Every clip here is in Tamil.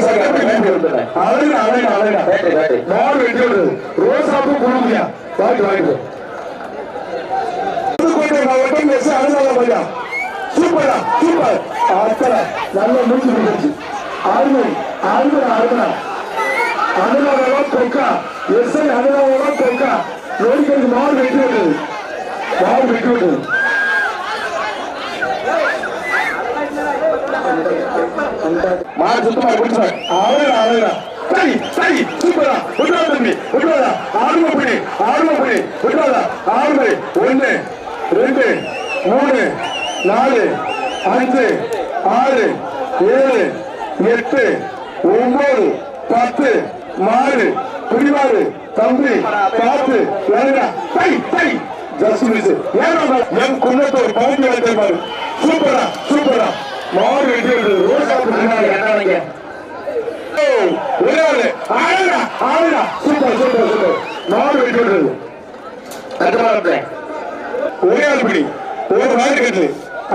அழகா அழகா அழகா மாடு வெட்டி விடுறது ரோசாப்பு குழுமையா வாங்கி வாங்கிட்டு புதுக்கோட்டை மாவட்டம் எஸ் அனுதான பையா சூப்பரா சூப்பர் அத்தனை நல்ல மூச்சு முடிஞ்சிருச்சு ஆறுமை ஆறுமை ஆறுமை அனுதானம் கொக்கா எஸ் ஐ அனுதானம் கொக்கா நோய்களுக்கு மாடு வெட்டி விடுறது மாடு வெட்டி விடுறது மாடு சுத்தமா குடிச்சாங்க அழகா அழகா. சரி சரி. சூப்பரா. விட்டுறா தம்பி விட்டுறா ஆறுமை பண்ணி ஆறுமை பண்ணி விட்டுறா ஆறுமை ஒண்ணு ரெண்டு மூணு நாலு அஞ்சு ஆறு ஏழு எட்டு ஒன்பது பத்து மாறு குடிமாறு தம்பி பார்த்து வேணுடா டை டை ஜஸ்ட் மிஸ் ஏன்னா என் குன்னத்தோர் பவுண்ட் வைத்த பாரு சூப்பரா சூப்பரா. மாறு வெட்டி விடுறது ரோசா பிடிச்சி ஒரே ஆளு. ஆளுடா ஆளுடா சூப்பர் சூப்பர் சூப்பர். மாறு விட்டு விடுறது ஒரே ஆள் பிடி. ஒரு மாதிரி கட்டு.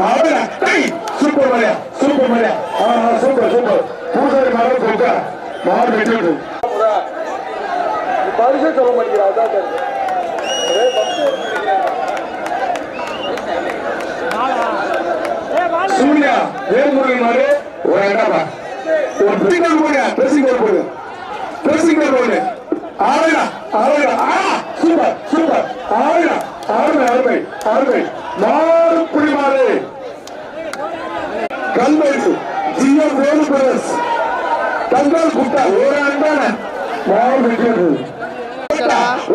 ஆளுடா டை சூப்பர் மரியா சூப்பர் மரியா ஆ சூப்பர் சூப்பர். பூசாரி மாறு கொடுத்தா மாறு பரிசு சொல்ல மாட்டேங்கிறா அதான் கேட்டேன். ஒரே பக்தி. சூர்யா வேல்முருகன் மாதிரி ஒரு இடமா? ஒரு ட்ரெஸ்ஸிங் போடு ட்ரெஸ்ஸிங் போடு ட்ரெஸ்ஸிங் போடு ஆளுடா ஆளுடா ஆ சூப்பர் சூப்பர் ஆளுடா ஆளுமை ஆளுமை ஆளுமை மாறு குடிமாறு கல்வெட்டு ஜிஎம் வேலு பிரதர்ஸ் தங்கால் குட்டா ஒரு அன்பான மாறு வெட்டியது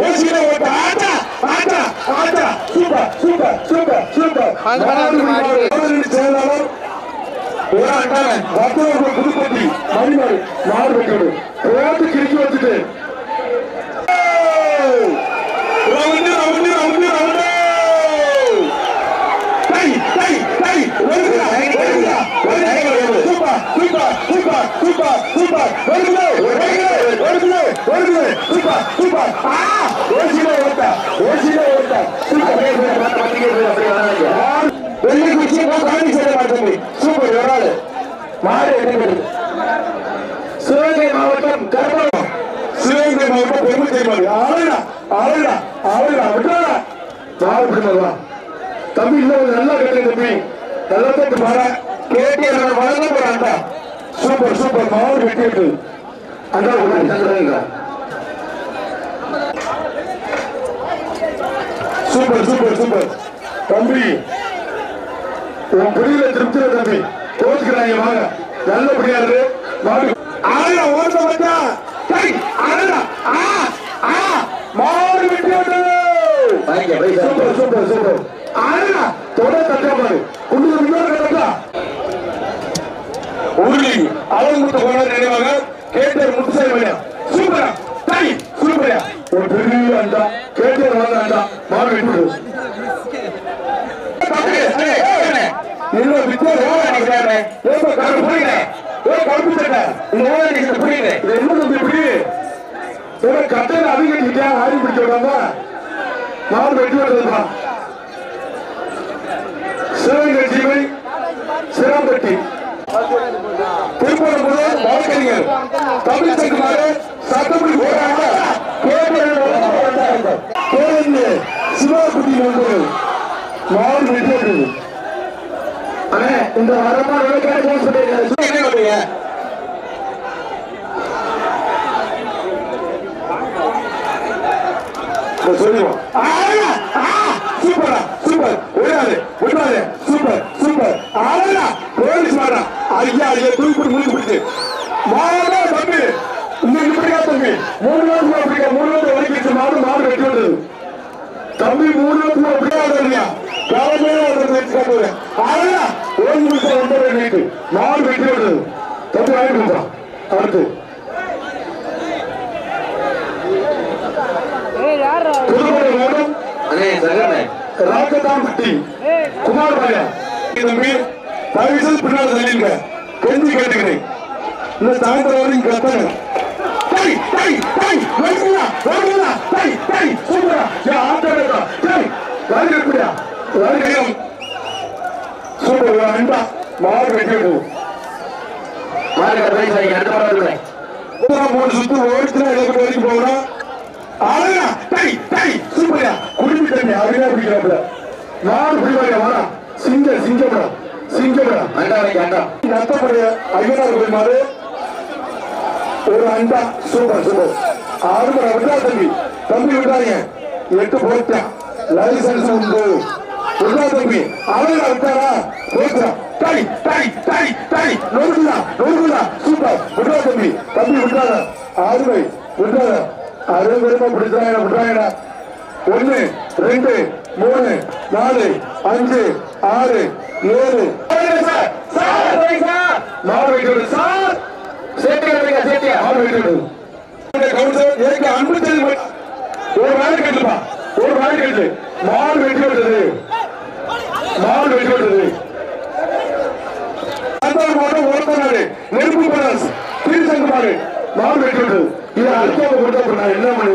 ஓசியில ஓட்ட ஆட்டா ஆட்டா ஆட்டா சூப்பர் சூப்பர் சூப்பர் சூப்பர் அது பண்ணாது மாறி. மாடு செயலாளர் ஒரு அண்டான பத்தொன்பது புதுப்பட்டி மணிமாறு மாறு வெட்டியது போட்டு கிழிச்சு வச்சுட்டு ரவுண்டு ரவுண்டு ரவுண்டு ரவுண்டு டை டை டை வருகிறா வருகிறா வருகிறா super super super super super. வருகிறா வருகிறா வருகிறா வருகிறா சூப்பர் சூப்பர். ஆ ஓசில ஓட்ட ஓசில ஓட்ட வெள்ளி குச்சி காணி செய்ய மாட்டேன் சூப்பர் ஒரு ஆளு மாடு சிவகங்கை மாவட்டம் கருப்பம் சிவகங்கை மாவட்டம் பெருமை செய்வாரு ஆளுடா ஆளுடா ஆளுடா தம்பி நல்லா கேட்டு தம்பி. நல்லா வர கேட்டு போறாண்டா சூப்பர் சூப்பர். மாவு அண்டா தங்குறாங்க சூப்பர் சூப்பர் சூப்பர். தம்பி உன் புரியல திருப்தியில தம்பி. கோச்சுக்கிறாங்க வாங்க. நல்லபடியா இரு மாடு ஆளுடா ஓட்ட வந்தா. டேய் ஆளுடா ஆ ஆ. மாடு வெட்டிட்டு சூப்பர் சூப்பர் சூப்பர். ஆனா தொட தட்டா பாரு குண்டு இன்னொரு கிடக்கா? உருளி அவங்குத்த போன நினைவாக கேட்டர் முத்துசாமி சூப்பரா. டை சூப்பரா. ஒரு பெரிய அண்டா. கேட்டர் வளர்ந்த அண்டா. மாறு வெட்டு இன்னும் வித்தியாசம் ஓட நினைக்கிறானே ஏப்பா கருப்பு புரியல இந்த ஓட நினைக்கிற புரியல இது என்ன தம்பி இப்படி ஏதோ கட்டையில அதிகரிச்சுட்டா ஆடி பிடிக்க விடாம மாறு வெட்டி விடுறதுப்பா சிவகங்கை ஜீவை சிராம்பட்டி. திருப்பூர் முதல் வழக்கறிஞர் தமிழ் சங்கமாறு சட்டப்படி போராட்ட கேரள நண்பர்கள் மாறு வெற்றி அண்ணே இந்த வரமா விளக்காடு சொல்லிடுவோம் ஆயா ஆ சூப்பரா சூப்பர். விடாது விடாது சூப்பர் சூப்பர். ஆயா போலீஸ் மாடா ஐயா ஐயா தூக்கிட்டு பிடிச்சு. மாடா தம்பி இன்னைக்கு இப்படியா தம்பி மூணு வருஷம் அப்படியா மூணு வருஷம் வரைக்கும் மாடு மாடு வெட்டி விடுது தம்பி மூணு வருஷம் அப்படியா இல்லையா காலமே போறேன் ஆயா ஒரு நிமிஷம் ஒன்பது நைட்டு வெட்டி விடுது தம்பி வாங்கிட்டு அடுத்து. புதுக்கோட்டை மாவட்டம் ராக்கதாம்பட்டி குமார் பாயா தம்பி தயவுசெய்து பின்னால் தள்ளிங்க கெஞ்சி கேட்டுக்கிறேன் இந்த சாயந்தரம் வரைக்கும் கத்தங்க டேய் டேய் டேய் வருங்களா வருங்களா டேய் டேய் சூப்பரா யா ஆட்டடா டேய் வாங்க குடியா சூப்பர் அண்டா மாடு வெட்டி விடுவோம் மார்க்க பிரைஸ் அடுத்த படம் மூணு சுத்து ஓடிச்சுனா வரைக்கும் அழகா டை டை சூப்பரா குடிமி தண்ணி அப்படியே பிடிக்கிறாப்புல நாலு பிடிவாரியா வாடா. சிங்க சிங்கப்படா சிங்கப்படா. அண்டா வைக்க அண்டா நத்தப்படைய ஐயனார் கோயில் மாடு ஒரு அண்டா. Super super. ஆறு மணி விட்டா தம்பி. தம்பி விட்டாங்க எட்டு போட்டான் லைசன்ஸ் உண்டு. விட்டா தம்பி. அழகா விட்டாரா? போச்சா டை டை டை டை நொறுக்குதா நொறுக்குதா சூப்பர். விட்டா தம்பி. தம்பி விட்டாத ஆறுமை விட்டாரா? அறுபது பேருமா பிடிச்சாங்க விட்டாங்கடா ஒன்னு ரெண்டு மூணு நாலு அஞ்சு ஆறு ஏழு. சார் சார் மாடு வைக்கிறது சார். வைங்க சேஃப்டியா மாடு வைக்கிறது கவுன்சிலர் எனக்கு அன்பு கொடு. ஒரு வேலை கட்டுப்பா ஒரு வேலை கட்டு மாடு வெட்டி விட்டது மாடு வெட்டி விட்டது ஓடுறாரு நெருப்பு பரஸ் திருசங்க மாடு மாடு வெட்டி விட்டது இது அடுத்தவங்க கொடுத்த நான் என்ன பண்ணு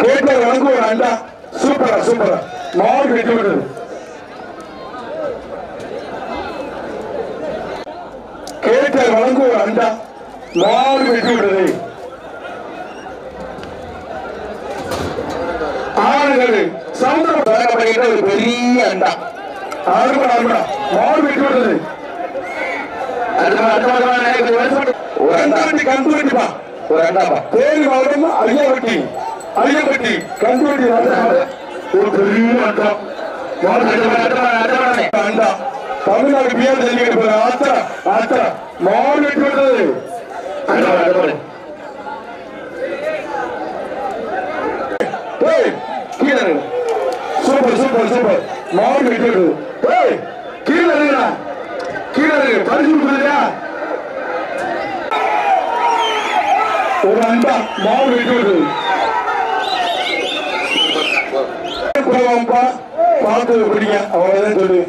கேட்ட வழங்கு ஒரு அண்டா சூப்பரா சூப்பரா மாடு வெட்டி விடுது கேட்ட வழங்கு ஒரு அண்டா மாடு வெட்டி விடுது ஆறுகள் சமுதிரம் வழங்கப்படுகின்ற ஒரு பெரிய அண்டா ஆறு மணி மாடு விடுது அடுத்த அடுத்த வருஷம் கண்டுவெட்டிப்பா ஒரு அண்டாப்பா தேனி மாவட்டம் ஐயாவட்டி ஐயாவட்டி கண்டுவெட்டி ஒரு பெரிய அண்டா தமிழ்நாடு பிஆர் ஜல்லிக்கட்டு போற ஆத்தா ஆத்தா. மாடு வெட்டி விடுறது அடுத்த படம் அடுத்த படம் ஏய் கீழே இறங்கு. Super super super. மாடு வெட்டி விடுறது ஏய் கீழே கீழே பரிசு கொடுக்குறியா ஒரு அண்டா மாடு வெட்டி குறவாம்பா பார்த்து பிடிங்க அவ்வளவுதான் சொல்லு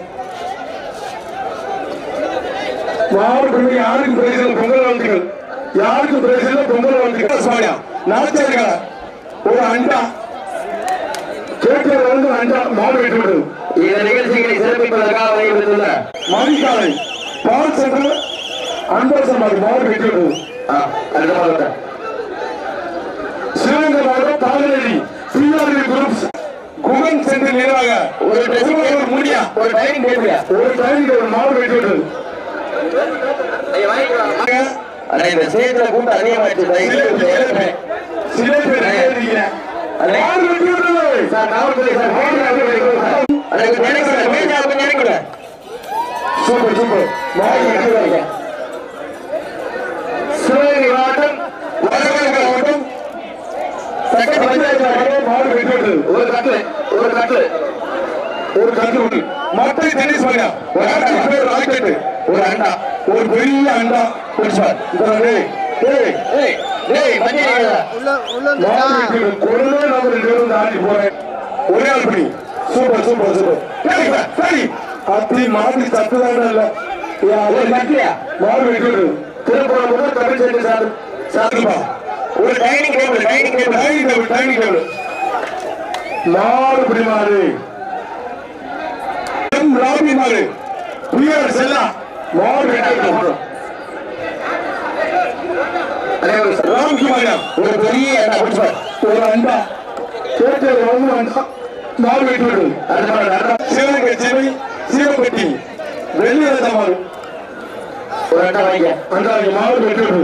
மாடு பிடிங்க யாருக்கும் பிரைஸ் பொங்கல் வாழ்த்துக்கள் யாருக்கும் பிரைஸ் பொங்கல் வாழ்த்துக்கள் சுவாமியா நாச்சாரியா ஒரு அண்டா கேட்கிற வந்து அண்டா மாவு வெட்டி விடுது இந்த நிகழ்ச்சிகளை சிறப்பிப்பதற்காக வழங்கப்பட்டுள்ள மணிக்காலை பால் சென்டர் அன்பரசன் மாதிரி மாடு ஆ, அடுத்த படம் குரூப்ஸ் நிர்வாக ஒரு dressing ஒரு table முடியா? ஒரு டைனிங் டேபிளா. ஒரு டைம் ஒரு மாடு வெட்டி விடுது அண்ணா இந்த சேத்துல அதிகமாயிடுச்சு. சிலை பேர் சார் சார். அண்ணா, இறக்குங்க. Super super. சிவகங்கை மாவட்டம் வடகிழக்கு ஒரு கட்டு ஒரு கட்டு ஒரு கன்று உண்டு டென்னிஸ் பையா ஒரு ஆட்சி பேர் ராக்கெட் ஒரு அண்டா ஒரு பெரிய அண்டா பெருசார் ஒரே ஆள் சூப்பர் சூப்பர் சூப்பர் இல்ல ஒரு திருப்பூர் தமிழ் சார் ஒரு dining table dining table dining table dining table மாடு பிடி மாடு எம் லாபி மாடு பியர் செல்லா ஒரு ராம்குமாரியா ஒரு பெரிய அண்டா குடிச்சார் ஒரு அண்டா கேட்டு வந்து அண்டா வெட்டி விடு சிவை வெள்ளி ஒரு வாங்க. வெட்டி விடு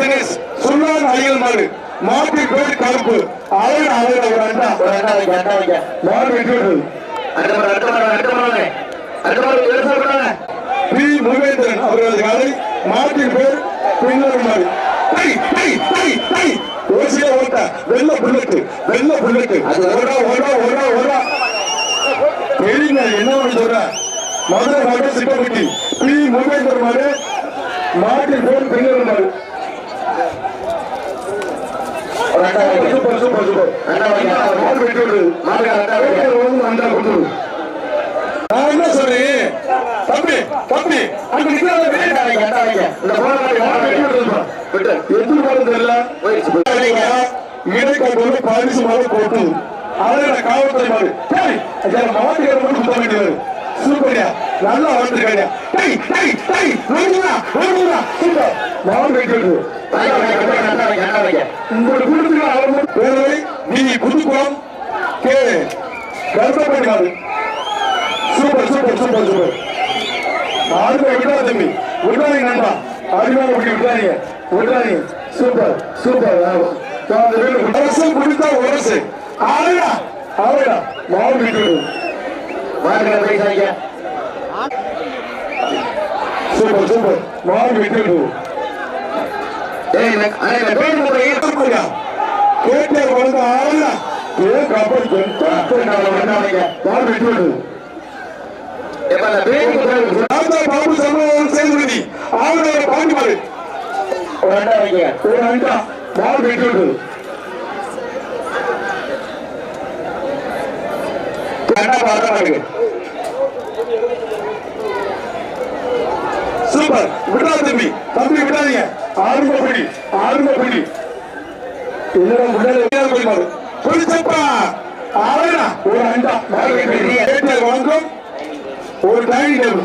தினேஷ் சுல்லான் ஐயல் மாடு. மாட்டி பேர் கருப்பு. அழகு அழகு ஒரு அண்டா ஒரு அண்டா வைக்க அண்டா வைக்க மாடு விட்டது அடுத்த அடுத்த அடுத்த அடுத்த பி. முருகேந்திரன் அவர்களது கதை. மாட்டின் பேர் பின்னர் மாடு. ஓசியா ஓட்ட. வெள்ள புல்லட்டு வெள்ள புல்லட்டு. ஓடா ஓடா ஓடா ஓடா. தெரியுங்க என்ன சொல்ற? மதுரை மாவட்டம் சிப்பகுட்டி பி. முருகேந்திரன் மாடு. மாட்டின் பேர் பின்னர் மாடு. சூப்பர் சூப்பர் சூப்பர் மாடு விடுது அண்டா கொடுத்துரு நான் என்ன சொல்றேன் தம்பி தம்பி அங்க நிக்கிறாங்க அண்டா வைக்க இந்த போன மாட்டுக்கு அண்டா வைக்க விட்டு எப்படி போறது தெரியல போயிடுச்சு போயிடுச்சு. இடைக்காட்டு பரிசு போட்டு காவல்துறை வேண்டியது சூப்பரியா நல்லா வந்துருக்காங்க டேய் டேய் டேய் நோடுடா நோடுடா சூப்பர் மாடு வெட்டிட்டு அண்டா வைக்க அண்டா வைக்க, அண்டா வைக்க அவர் நீ புதுக்குளம் கே கருத்தப்படி மாடு சூப்பர் சூப்பர் சூப்பர் சூப்பர். ஆடுமை விட்டா தம்பி. விட்டாதீங்க நண்பா. அடிமையாக விட்டு விட்டாதீங்க விட்டாதீங்க சூப்பர் சூப்பர் அரசு குடித்தா அரசு. ஆளுடா ஆளுடா மாவு விட்டு விடு. Super super. மாவு விட்டு முறை. கேட்டே வந்து ஆளுடா ஏன் கப்பல் பெருத்தா? மாவு விட்டு விடு. இப்ப அந்த பேர் முறை ராஜா பாபு சமூகம் சேதுபதி ஆளுநர் பாண்டி மாடு ஒரு அண்டா மாவு விட்டு விடு. அண்டா பார்த்தா இருக்கு சூப்பர் விடா தம்பி. தம்பி விடாதீங்க. ஆறுங்க பிடி. ஆறுங்க பிடி. என்னடா முன்னாடி போய் மாறு புரிச்சப்பா ஒரு அண்டா. கேட்டர் வாங்கும். ஒரு dining table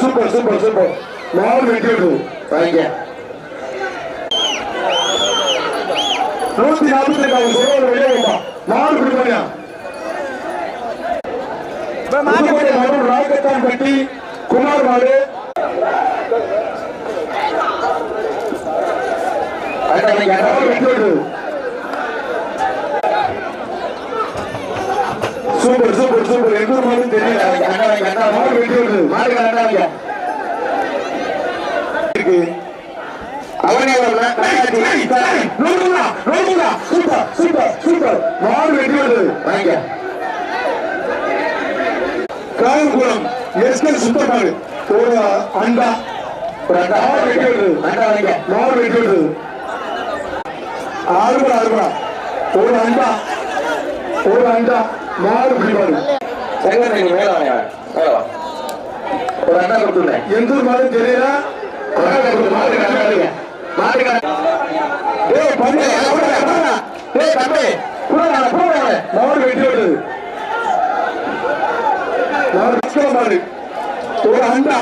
super super super. மாவு வெட்டி விடு வைக்க நூத்தி நாற்பத்தி ரெண்டாவது சொல்லுவாங்க வெளியே மாடு பிடிப்பாங்க மாடு ராக்கத்தான் கட்டி குமார் மாடு. அண்டா வைக்க அண்டா மாடு வைக்க வெட்டி விடு சூப்பர் சூப்பர் சூப்பர் எந்த ஒரு மாடும் தெரியல அண்டா வைக்க அண்டா மாடு வைக்க வெட்டி இருக்கு. அவனே சூப்பர் சூப்பர் சூப்பர். மாடு வெட்டி விடு வாங்க. காயங்குளம் எஸ்கே சுத்தமாடு ஒரு அண்டா. ஒரு அண்டா மாடு வெட்டி விடு அண்டா வைக்க மாடு வெட்டி விடு ஆறுபடா ஆறுபடா. ஒரு அண்டா. ஒரு அண்டா. மேல வா. ஒரு அண்டா கொடுத்துருந்தேன் எந்த ஒரு மாடு தெரியல. மாடு பச்சை மாடு ஒரு அண்டா.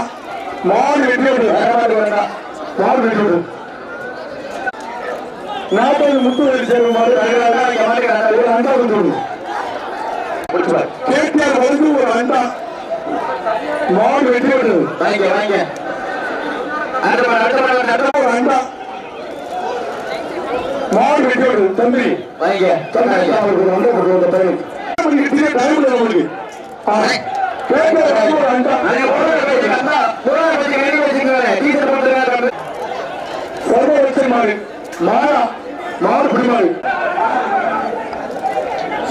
விடு. மாட்டுக்கு வேண்டாம் வெட்டி விடு. நாற்பது முத்து மாடு மாட்டுக்கு அண்டா கொண்டு கேடிஆர் வந்து ஒரு அண்டா. மாடு வெட்டி விடு. வாங்க வாங்க. ஒரு அண்டா. மாடு வெட்டி விடு. தம்பி. வாங்க தம்பி அவருக்கு ஒரு அண்டா போட்டு வந்த மணிக்கு டைம் நம்மளுக்கு கேடிஆர் வந்து ஒரு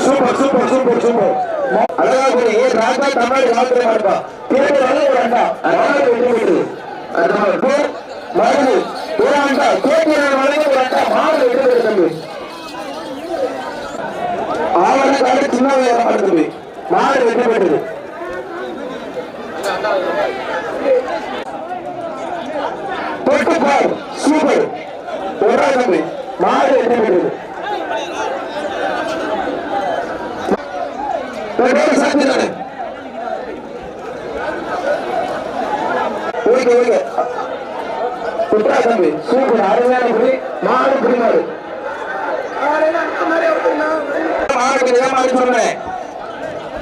சூப்பர் சூப்பர் சூப்பர் சூப்பர் அழகா ராஜா தமிழ் மாத்திரை மாட்டா கேடிஆர் ஒரு அண்டா மாடு வெட்டி விட்டு அடுத்த மருந்து ஒரு அண்டா ஒரு அண்டா மாடு வெட்டி விடு தம்பி. சின்ன மாடு தம்பி மாடு வெட்டி விட்டது தொட்டு பார் சூப்பர். ஒரு தம்பி. மாடு வெட்டி சூப்பர். அருமையான புடி மாடு மாடுக்கு சொன்னேன்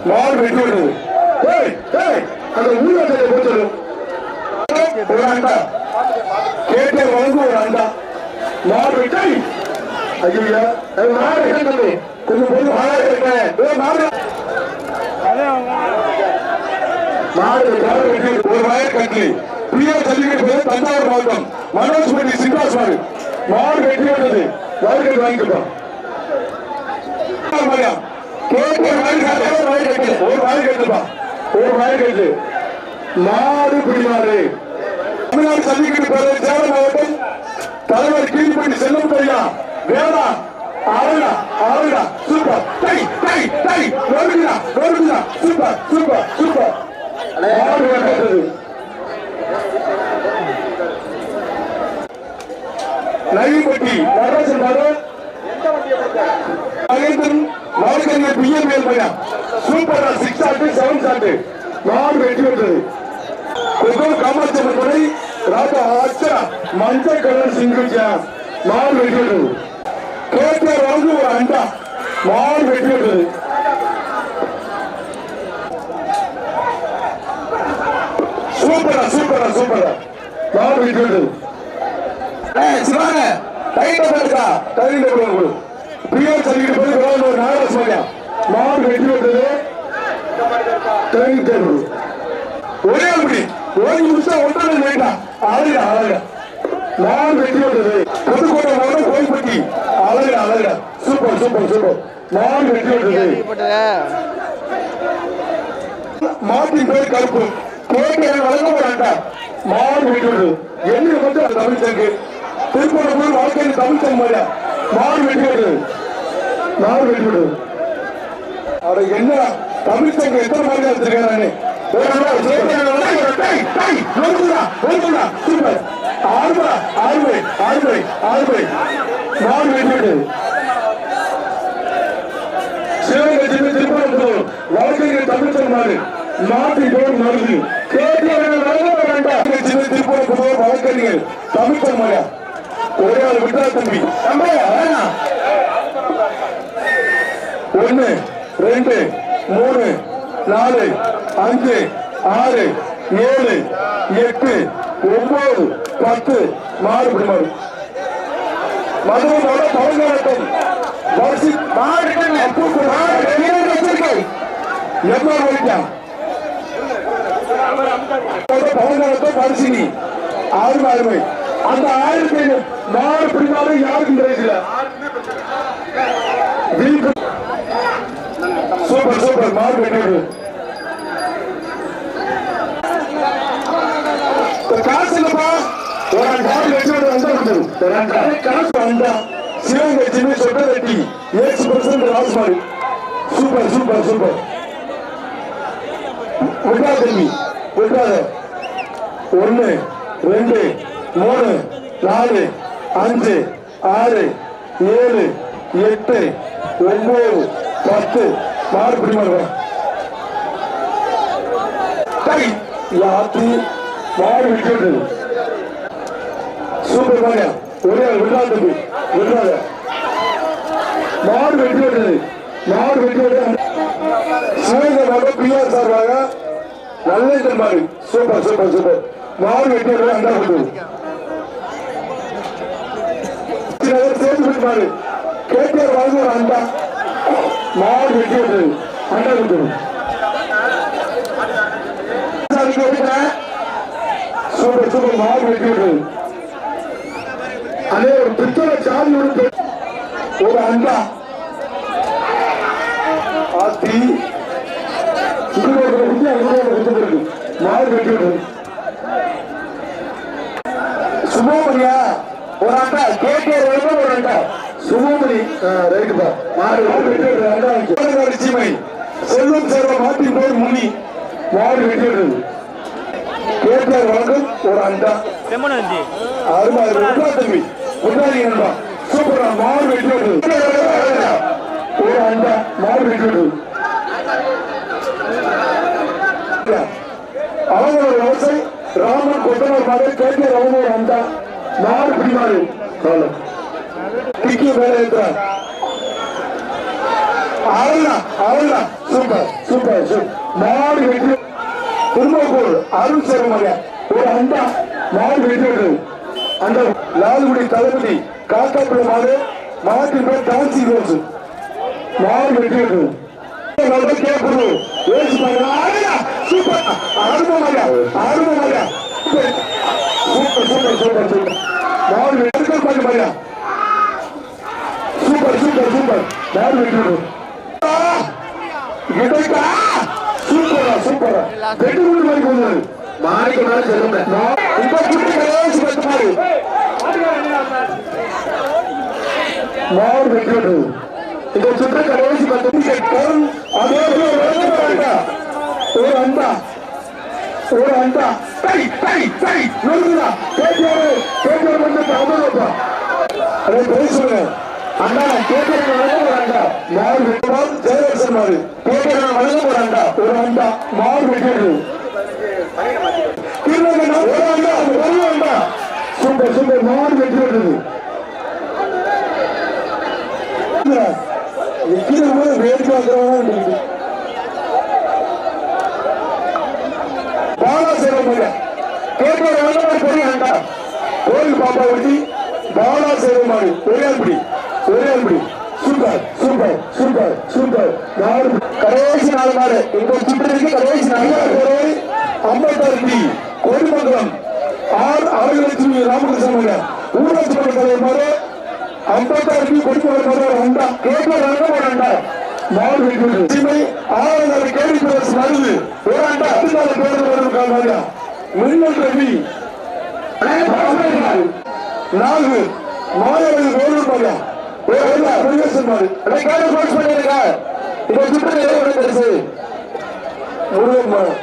மாடு விடுது அந்த ஊர்ல கொடுத்துடும் ஒரு அண்டா கேட்டே வந்து ஒரு அண்டா. மாடு வெட்டி ஐயா அது மாடு இருக்கணும் கொஞ்சம் பொண்ணு மாடு இருக்கேன் ஏ, மாடு. மாடு மாடு இருக்கு ஒரு வயல் கட்டி. பிரியா ஜல்லிக்கட்டு போய் தஞ்சாவூர் மாவட்டம். மனோஜ் பட்டி மாடு. மாடு கட்டு ஒரு வயல் கட்டுப்பா. ஒரு வயல் கட்டு மாடு பிடிமாறு தமிழ்நாடு ஜல்லிக்கட்டு பேரவை சேலம் மாவட்டம் தலைவர் கீழ்பட்டி செல்லும் ஐயா வேடா ஆளுடா ஆளுடா சூப்பர். டை டை டை நொறுக்குடா நொறுக்குடா சூப்பர் சூப்பர் சூப்பர். மாடு வெட்டது நைப்பட்டி நடராஜன் மாடு மகேந்திரன் மாடுக்கறிஞர் பிஎம்எல் பையன் சூப்பரா சிக்ஸ் ஆட்டு செவன் ஆட்டு நாலு வெற்றி பெற்றது கொக்கோ காமாட்சி முறை ராஜா ஆச்சா மஞ்சள் கலர் சிங்கிள் ஜாம் மாடு வெட்டி விட்டது கேட்டர் வந்து ஒரு அண்டா. நாலு வெற்றி பெற்றது சூப்பரா சூப்பரா சூப்பரா மாடு வெட்டி விட்டது சிவாங்க டைட்ட பேருக்கா டைட்ட பேரு பிரியர் சொல்லிட்டு போய் ஒரு நாகராஜ் மரியா மாடு வெட்டி விட்டது டைட்ட பேரு ஒரே அப்படி ஒரு நிமிஷம் ஒன்றரை வேண்டாம் அழகா அழகா மாடு வெட்டி விட்டது புதுக்கோட்டை மாவட்டம் கோயில்பட்டி. அழகா அழகா சூப்பர் சூப்பர் சூப்பர். மாடு வெட்டி விட்டது மாட்டின் பேர் கருப்பு. கேட்கிற வழங்க போறாண்டா மாடு வெட்டி விட்டது என்ன வந்து அது தமிழ் சங்கு திருப்பூர் வாழ்க்கையில் தமிழ் சங்கு மாடு வெட்டி விட்டது மாடு வெட்டி விட்டது அட என்ன தமிழ் சங்கம் எத்தனை மாதிரி சொன்னாரு நாட்டின் பேர் திருப்பரம்பூர் வழக்கறிஞர் தமிழ் சொன்னாரா ஒரே ஆள் விட்டா தம்பி. ஒன்னு ரெண்டு மூணு நாலு அஞ்சு ஆறு ஏழு எட்டு ஒன்பது பத்து மாடு பிடிமாறு மதுரையோட பழங்காலத்தம் வருஷி மாடு எவ்வளவு போயிட்டான் பழங்காலத்தம் வரிசினி ஆறு ஆறுமை அந்த ஆயிரத்தி மாடு பிடிமாறு யாருக்கும் கிடைக்கல. சூப்பர் சூப்பர் மார்க் வெட்டிவிடு காசு இல்லப்பா ஒரு மாடு வெட்டிவிடு வந்தா வந்துடும் காசு வந்தா சிவகங்கை சின்ன சொட்ட வெட்டி. ஏசு பர்சன்ட் ராஸ் மாடு. Super super super. விட்டா தம்பி விட்டாத ஒன்னு ரெண்டு மூணு நாலு அஞ்சு ஆறு ஏழு எட்டு ஒன்பது பத்து மாறு பிடிமாறு கை யாத்தி மாடு விட்டு சூப்பர் மாரியா ஒரே ஆள் விடாத தம்பி. விடாத மாடு வெட்டி விட்டது மாடு வெட்டி விட்டது சிவகங்கை பிஆர் சார்பாக நல்ல மாடு சூப்பர் சூப்பர் சூப்பர். மாடு வெட்டி விட்டது அந்த சேர்ந்து மாடு கேட்டியார் வாழ்ந்து ஒரு அண்டா. மாடு வெட்டி அண்டா விட்டது சூப்பர் சூப்பர் மாடு வெட்டி விட்டது அதே ஒரு பித்தளை சாமி ஒரு அண்டா ஆத்தி. இங்க ஒரு குட்டி அங்க இருக்கு. மாடு வெட்டி விட்டது ஒரு அண்டா கேட்டியார் ஒரு அண்டா சுமோமணி ரைட்டுப்பா மாடு மாடு சீமை செல்வம் சேர்வ மாட்டின் பேர் முனி மாடு வெட்டி விட்டது ஒரு அண்டா. அருமை அருமை தம்பி முன்னாடி நண்பா சூப்பரா மாடு வெட்டி ஒரு அண்டா மாடு வெட்டி அவங்களோட விவசாயி ராமன் கொத்தனார் மாடு கேட்டியார் அவங்க ஒரு அண்டா. மாடு பிடிமாறு. காலம் டிக்கி வேற இருக்கிறார் அருளா அருளா சூப்பர் சூப்பர் சூப்பர். மாடு வெட்டி திருமணப்பூர் அருள் சேர்மங்க ஒரு அண்டா மாடு வெட்டி விட்டது அந்த லால்குடி தளபதி காக்காப்புல மாடு. மாட்டின் பேர் டான்சிங் ரோஸ். மாடு வெட்டிட்டு நல்லா கேட்கணும் ஏசு பாருங்க சூப்பர். ஆர்வம் ஐயா ஆர்வம் ஐயா சூப்பர் சூப்பர் சூப்பர் சூப்பர். மாடு வெட்டுக்கள் பாருங்க பாருங்க சூப்பர் சூப்பர் சூப்பர் மாடு சூப்பரா சூப்பரா. வெட்டு கொண்டு மாதிரி கொண்டு மாறிக்கு மேல சொல்லுங்க இந்த குட்டி கடைசி பத்து மாடு. இந்த சுற்று கடைசி பத்து அதே ஒரு அண்டா ஒரு அண்டா. கேட்டியாரு கேட்டியாரு வந்து பேசுங்க அண்ணா கேட்டியாரு வழங்க ஒரு அண்டா மாடு வெட்டுவால் ஜெயலட்சன் மாடு கேட்டியாரு வழங்க ஒரு அண்டா ஒரு அண்டா மாடு வெட்டிட்டு ஒரு அண்டா ஒரு அண்டா சூப்பர் சூப்பர் மாடு வெட்டி விட்டது கீழே போய் வேடிக்கை பார்க்கிறவங்க பாலா சேவமல்ல கேட்கிற வல்லவர் பெரிய அண்டா கோயில் பாப்பா வச்சு பாலா சேவமாடு ஒரே அன்படி ஒரே அன்படி சூப்பர் சூப்பர் சூப்பர் சூப்பர் நாலு கடைசி நாலு நாள் இந்த சுற்றுக்கு கடைசி நாலு அம்பத்தார் டி கோடிமங்கலம். ஆர் ஆளுநர் ராமகிருஷ்ணன் ஊராட்சி மன்ற தலைவர் மாதிரி ஐம்பத்தாறு டி கொடுக்க அண்டா கேட்க ஒரு அண்டா மாடு வைக்கிறது சீமை ஆறு கேள்வி பிரதேசம் வருது. ஒரு அண்டா பதினாலு பேர் வரும் காலையா மின்னல் ரவி. நாலு. மாயவர்கள் வேலூர் பாரியா முருகேசன் மாடு கேள்வி போஸ்ட் பண்ணிருக்க இந்த சுற்று முருகன் மாடு